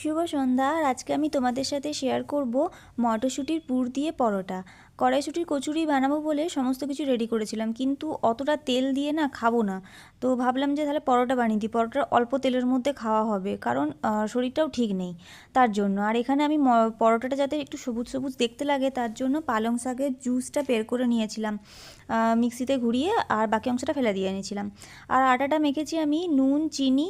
শুভ সন্ধ্যা। আর আজকে আমি তোমাদের সাথে শেয়ার করব মটরশুঁটির পুর দিয়ে পরোটা। কড়াইশুঁটির কচুরি বানাবো বলে সমস্ত কিছু রেডি করেছিলাম, কিন্তু অতটা তেল দিয়ে না খাব না। তো ভাবলাম যে তাহলে পরোটা বানিয়ে দিই। পরোটা অল্প তেলের মধ্যে খাওয়া হবে, কারণ শরীরটাও ঠিক নেই তার জন্য। আর এখানে আমি পরোটাটা যাতে একটু সবুজ সবুজ দেখতে লাগে, তার জন্য পালং শাকের জুসটা বের করে নিয়েছিলাম মিক্সিতে ঘুরিয়ে আর বাকি অংশটা ফেলে দিয়ে নিয়েছিলাম আর আটাটা মেখেছি আমি, নুন, চিনি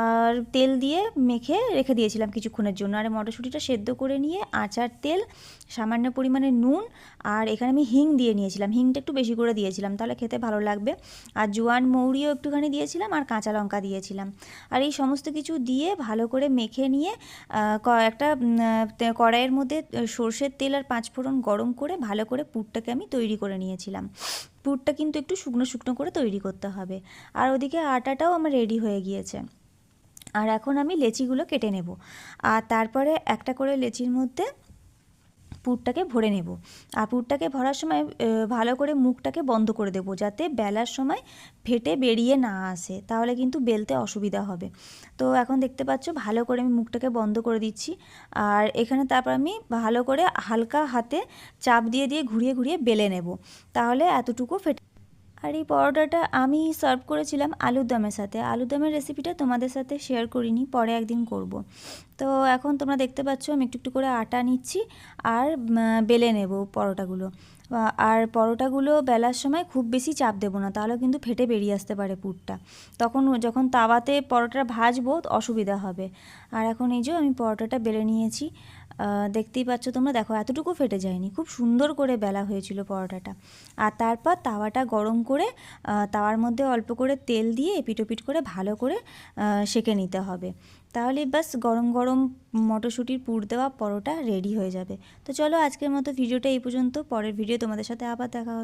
আর তেল দিয়ে মেখে রেখে দিয়েছিলাম। কিছুক্ষণের জন্য। আর মটরশুঁটিটা সেদ্ধ করে নিয়ে আচার, তেল, সামান্য পরিমাণে নুন আর এখানে আমি হিং দিয়ে নিয়েছিলাম। হিংটা একটু বেশি করে দিয়েছিলাম, তাহলে খেতে ভালো লাগবে। আর জোয়ান মৌরিও একটুখানি দিয়েছিলাম আর কাঁচা লঙ্কা দিয়েছিলাম। আর এই সমস্ত কিছু দিয়ে ভালো করে মেখে নিয়ে একটা কড়াইয়ের মধ্যে সর্ষের তেল আর পাঁচফোড়ন গরম করে ভালো করে পুরটাকে আমি তৈরি করে নিয়েছিলাম। পুরটা কিন্তু একটু শুকনো শুকনো করে তৈরি করতে হবে। আর ওদিকে আটাটাও আমার রেডি হয়ে গিয়েছে। আর এখন আমি লেচিগুলো কেটে নেব। আর তারপরে একটা করে লেচির মধ্যে পুরটাকে ভরে নেব। আর পুরটাকে ভরার সময় ভালো করে মুখটাকে বন্ধ করে দেবো যাতে বেলার সময় ফেটে বেরিয়ে না আসে, তাহলে কিন্তু বেলতে অসুবিধা হবে। তো এখন দেখতে পাচ্ছ, ভালো করে আমি মুখটাকে বন্ধ করে দিচ্ছি। আর এখানে তারপর আমি ভালো করে হালকা হাতে চাপ দিয়ে দিয়ে ঘুরিয়ে ঘুরিয়ে বেলে নেব। তাহলে এতটুকু ফেটে আর এই পরোটাটা আমি সার্ভ করেছিলাম আলুর দমের সাথে। আলুর দমের রেসিপিটা তোমাদের সাথে শেয়ার করিনি, পরে একদিন করব। তো এখন তোমরা দেখতে পাচ্ছ আমি একটু একটু করে আটা নিচ্ছি আর বেলে নেব পরোটাগুলো। আর পরোটাগুলো বেলার সময় খুব বেশি চাপ দেবো না তাহলে কিন্তু ফেটে বেরিয়ে আসতে পারে পুরটা। তখন যখন তাওয়াতে পরোটা ভাজবো অসুবিধা হবে। আর এখন এই যে আমি পরোটাটা বেলে নিয়েছি। দেখতেই পাচ্ছ তোমরা। দেখো, এতটুকু ফেটে যায়নি। খুব সুন্দর করে বেলা হয়েছিল পরোটাটা। আর তারপর তাওয়াটা গরম করে তাওয়ার মধ্যে অল্প করে তেল দিয়ে এপিটোপিট করে ভালো করে সেঁকে নিতে হবে। তাহলে বাস গরম গরম মটরশুঁটির পুর দেওয়া পরোটা রেডি হয়ে যাবে। তো চলো আজকের মতো ভিডিওটা এই পর্যন্ত। পরের ভিডিও তোমাদের সাথে আবার দেখা হবে।